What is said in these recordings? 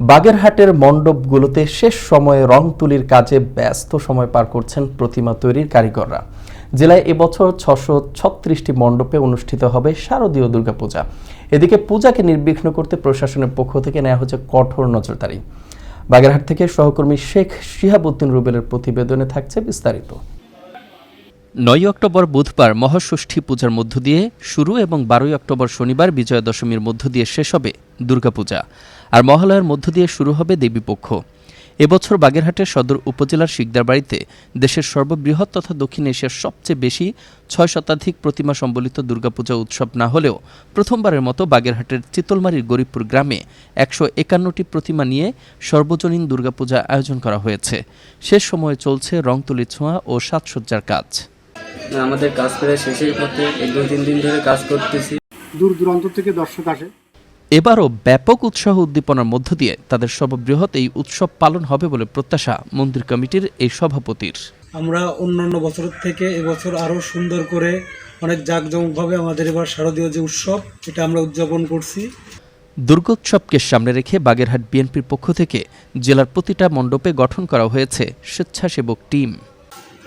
বাগেরহাটের মণ্ডপগুলোতে শেষ সময়ে রং তুলির কাজে ব্যস্ত সময় পার করছেন প্রতিমা তৈরির কারিগররা। জেলায় এবছর ছশো ছত্রিশটি মণ্ডপে অনুষ্ঠিত হবে শারদীয় দুর্গাপূজা। এদিকে পূজাকে নির্বিঘ্ন করতে প্রশাসনের পক্ষ থেকে নেওয়া হচ্ছে কঠোর নজরদারি। বাগেরহাট থেকে সহকর্মী শেখ শিহাবুদ্দিন রুবেলের প্রতিবেদনে থাকছে বিস্তারিত। নয় অক্টোবর বুধবার মহাষষ্ঠী পূজার মধ্য দিয়ে শুরু এবং বারোই অক্টোবর শনিবার বিজয়া দশমীর মধ্য দিয়ে শেষ হবে দুর্গাপূজা, আর মহালয়ার মধ্য দিয়ে শুরু হবে দেবীপক্ষ। এবছর বাগেরহাটের সদর উপজেলার শিকদারবাড়িতে দেশের সর্ববৃহৎ তথা দক্ষিণ এশিয়ার সবচেয়ে বেশি ছয় শতাধিক প্রতিমা সম্বলিত দুর্গাপূজা উৎসব না হলেও প্রথমবারের মতো বাগেরহাটের চিতলমারির গরিবপুর গ্রামে একশো একান্নটি প্রতিমা নিয়ে সর্বজনীন দুর্গাপূজা আয়োজন করা হয়েছে। শেষ সময়ে চলছে রংতুলি ছোঁয়া ও সাজসজ্জার কাজ। আমাদের কাজ প্রায় শেষের পথে এক দুই তিন দিন ধরে কাজ করতেছি। দূর দূরান্ত থেকে দর্শক আসে। এবারও ব্যাপক উৎসাহ উদ্দীপনার মধ্য দিয়ে তাদের সর্ববৃহৎ এই উৎসব পালন হবে বলে প্রত্যাশা মন্দির কমিটির এই সভাপতির। আমরা অন্যান্য বছরের থেকে এবছর আরও সুন্দর করে অনেক জাঁকজমকভাবে আমাদের এবার শারদীয় যে উৎসব এটা আমরা উদযাপন করছি। দুর্গোৎসবকে সামনে রেখে বাগেরহাট বিএনপির পক্ষ থেকে জেলার প্রতিটা মণ্ডপে গঠন করা হয়েছে স্বেচ্ছাসেবক টিম।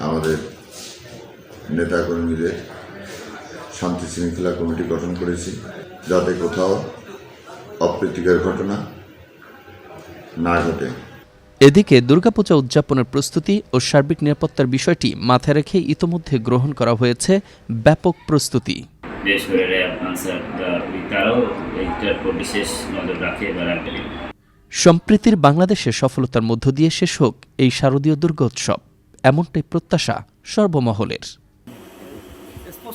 আমাদের নেতাকর্মীদের শান্তি শৃঙ্খলা কমিটি গঠন করেছি। যাতে কোথাও অপ্রীতিকর ঘটনা না ঘটে। এদিকে দুর্গাপূজা উদযাপনের প্রস্তুতি ও সার্বিক নিরাপত্তার বিষয়টি মাথায় রেখে ইতোমধ্যে গ্রহণ করা হয়েছে ব্যাপক প্রস্তুতি। দেশ হয়ে তারাও এইটার উপর বিশেষ নজর রাখে বা রাখবে সম্প্রীতির বাংলাদেশে সফলতার মধ্য দিয়ে শেষ হোক এই শারদীয় দুর্গোৎসব। এমনটাই প্রত্যাশা সর্বমহলের।